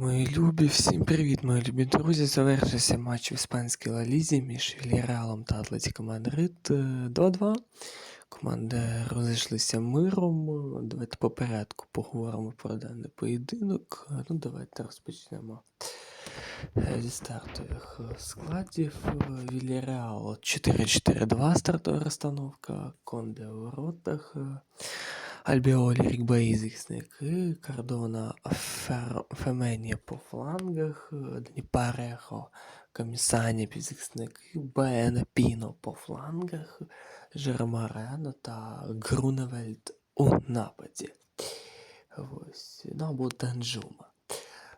Мої любі, всім привіт, мої любі друзі. Завершився матч в іспанській Ла-Лізі між Вільяреалом та Атлетіко Мадрид е, 2-2. Команди розійшлися миром. Давайте по порядку поговоримо про даний поєдинок. Е, Ну, давайте розпочнемо е, зі стартових е, складів. Вільяреал 4-4-2 стартова розстановка. Конде у воротах. Е, Альбіолі, Рікбей, захисники, Кардона, Фер... Фемені по флангах, Дані Парехо, Камісані, півзахисники, Бена Піно по флангах, Жермарено та Груневельд у нападі. Ось. Ну або Данжума.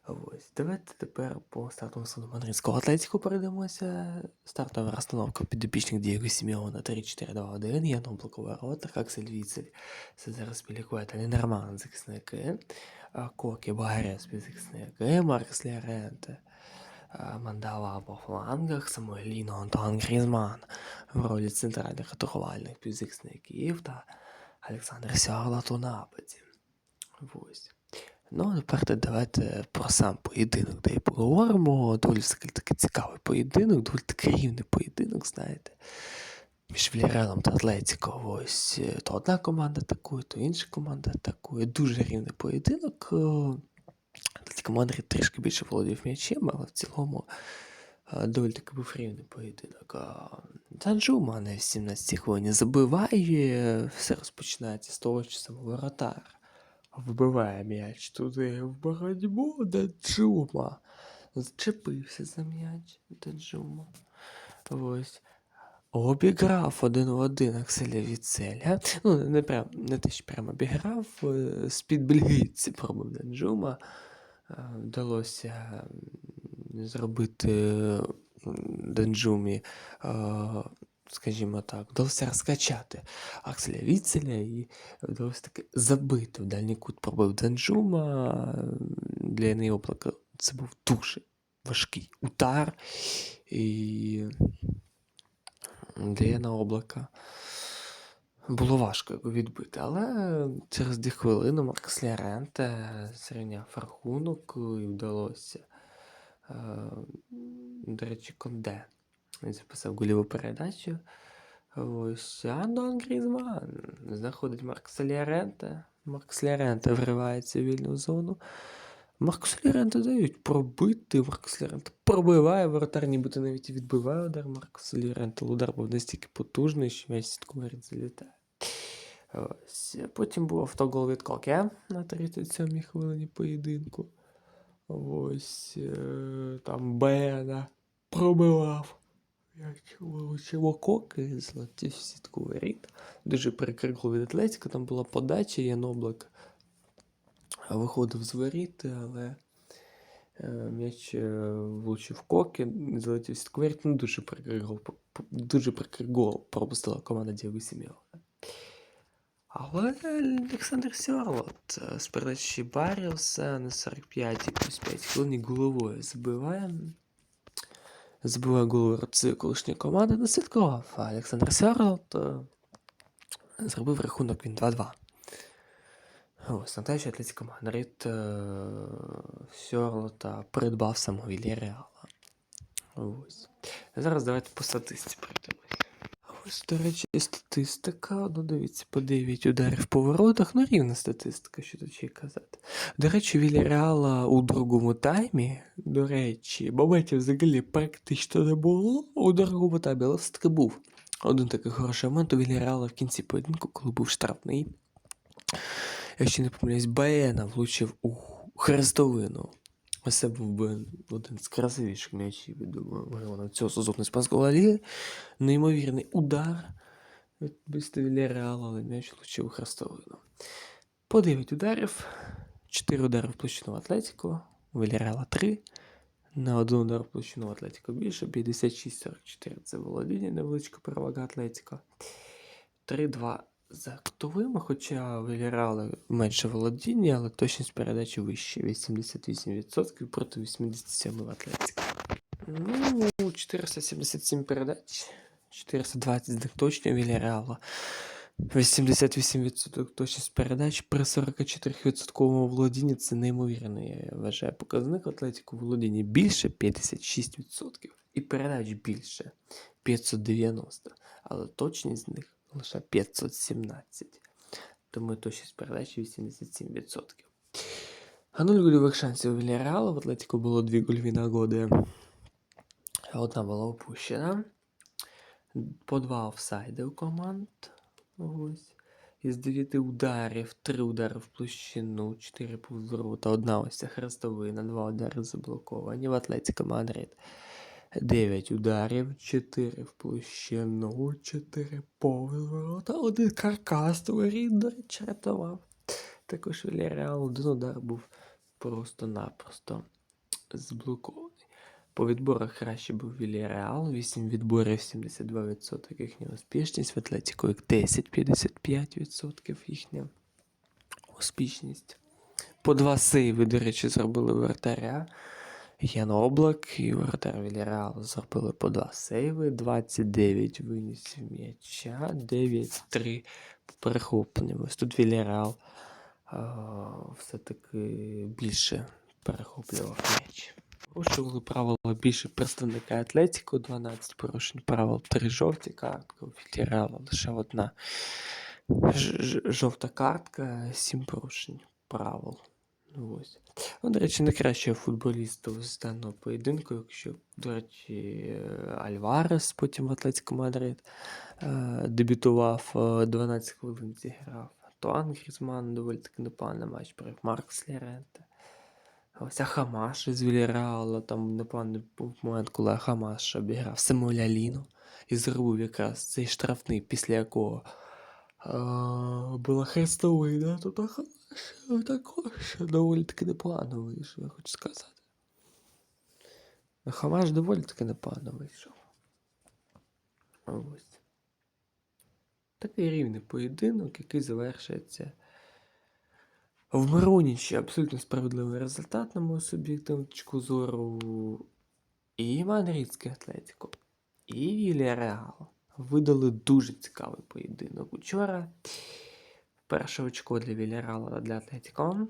Ось. Давайте тепер по стартовому мадридського атлетику перейдемося. Стартова розстановка підопічних Дієго Сімеона 3-4-2-1, Яно Блоковорота, Аксель Віцель, Сезар Спілікуета, Лінерман, захисники, Кокі, Багарес, захисники, Маркс Ляренте, а, Мандала по флангах, Самуеліно, Антуан Грізман в ролі центральних атакувальних півзахисників та Олександр Сярлат у нападі. Ось. Ну, тепер давайте про сам поєдинок, де і поговоримо. Доволі такий цікавий поєдинок, доволі такий рівний поєдинок, знаєте. Між Вільярелом та Атлетіко. Ось е, то одна команда атакує, то інша команда атакує. Дуже рівний поєдинок. Е, Атлетіко Мадрид трішки більше володів м'ячем, але в цілому е, доволі таки був рівний поєдинок. А Танжума на 17 хвилині забиває, все розпочинається з того, що саме воротар вбиває м'яч туди в боротьбу Данджума. Зчепився за м'яч Данджума. Ось. Обіграв один в один Акселя Віцеля. Ну, не, прям, не те, що прямо обіграв, е, з-під бельгійці пробив Данджума. Е, Вдалося зробити Данджумі, е, скажімо так, вдалося розкачати Акселя Віцеля і вдалося таки забити в дальній кут пробив Данджума. Для Яни Облака це був дуже важкий удар. І для Яна Облака було важко його відбити, але через дві хвилини Маркс Ляренте зрівняв рахунок і вдалося. Е, До речі, Конде він записав голіву передачу. Ось Андон Грізман знаходить Маркса Ляренте. Маркс Ляренте вривається в вільну зону. Маркус Ляренте дають пробити. Маркус Ляренте пробиває, воротар нібито навіть і відбиває удар Маркуса Ляренте. Удар був настільки потужний, що м'яч сітку воріт залітає. Ось. Потім був автогол від Коке на 37-й хвилині поєдинку. Ось там Бена пробивав. Як вилучило коки, злетів сітку воріт. Дуже прикрий від Атлетіка, там була подача, Ян Облак виходив з воріт, але е, м'яч е, влучив коки, залетів в сітку воріт. Ну, дуже прикрий гол, п- п- дуже прикрий гол пропустила команда Дієго Сімеона. Але Олександр Сьорлот е, з передачі Баріуса на 45 плюс 5 хвилин головою забиває. Забиває голову колишньої команди. Не дослідкував. А Олександр Сьорлот е, зробив рахунок він 2-2. Ось, нагадаю, що Атлетико Мадрид е, Сьорлота придбав самого Вільяреала. Ось. Зараз давайте по статистиці пройдемось. Ось, до речі, статистика. Ну, дивіться, по 9 ударів по воротах. Ну, рівна статистика, що тут ще казати. До речі, Вільяреала у другому таймі, до речі, моментів взагалі практично не було у другому таймі, але все-таки був. Один такий хороший момент у Вільяреала в кінці поєдинку, коли був штрафний. Якщо не помиляюсь, Баена влучив у хрестовину. Це був би один з красивіших м'ячів, я думаю, цього сезону іспанського Ліги. Неймовірний удар від Біста Вільяреала, але м'яч влучив хрестовину. По 9 ударів, 4 удари в площину Атлетіко, Вільяреала 3. На один удар в площину Атлетіко більше, 56-44 це володіння, невеличка перевага Атлетіко. 3-2 за актовими, хоча у менше володіння, але точність передачі вища, 88% проти 87 в Атлетіко. Ну, 477 передач, 420 з них точно Вільяреала. 88% точність передач при 44% володінні це неймовірний, я вважаю, показник Атлетіку володіння більше 56%. І передач більше 590, але точність з них лише 517. Тому точність передач 87%. А нуль гольових шансів у Вільяреала в Атлетіку було дві гольові нагоди. Одна була опущена. По два офсайди у команд. Ось. Із 9 ударів, 3 удари в площину, 4 поворота, одна ось ця хрестовина, 2 удари заблоковані в Атлетико Мадрид. 9 ударів, 4 в площину, 4 поворота, один каркас воріт, до речі. Також Вільяреал один удар був просто-напросто заблокований. По відборах краще був Вільяреал, 8 відборів, 72% їхня успішність, в Атлетіко як 10, 55% їхня успішність. По два сейви, до речі, зробили вратаря. Ян Облак і вратар Вільяреалу зробили по два сейви, 29 винісів м'яча, 9-3 по. Ось тут Вільяреал все-таки більше перехоплював м'яч. Порушували правила більше представника Атлетіко, 12 порушень правил, 3 жовті картки, у Вільяреала лише одна жовта картка, 7 порушень правил. Ну, ось. Ну, до речі, найкращого футболіста з даного поєдинку, якщо, до речі, е, Альварес потім в Атлетико Мадрид е, дебютував, е, 12 хвилин зіграв. Антуан Грізман доволі таки непоганий матч провів. Маркс Леренте. Ось Ахамаш із Вільяреала, там непоганий був момент, коли Ахамаш обіграв Самуеля Ліну і зробив якраз цей штрафний, після якого е, була хрестовина, то Ахамаш також доволі таки непогано вийшов, я хочу сказати. Ахамаш доволі таки непогано вийшов. Ось. Такий рівний поєдинок, який завершується в Миронічі абсолютно справедливий результат, на мою суб'єктивну точку зору. І Мадридський Атлетико, і Вільяреал видали дуже цікавий поєдинок учора. Перше очко для Вільяреала для Атлетико.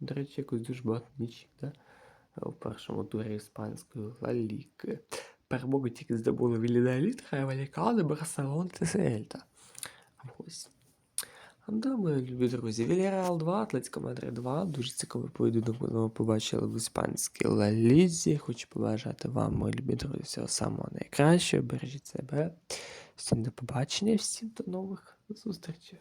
До речі, якось дуже багато нічих, да? У першому турі іспанської Ла Ліги. Перемогу тільки здобули Вілідаліт, Хайвалікади, Барселон та Сельта. Ось. Да, мої любі друзі. Вільяреал 2, Атлетико Мадрид 2. Дуже цікавий поєдинок ми побачили в іспанській Ла Лізі. Хочу побажати вам, мої любі друзі, всього самого найкращого. Бережіть себе. Всім до побачення, всім до нових зустрічей.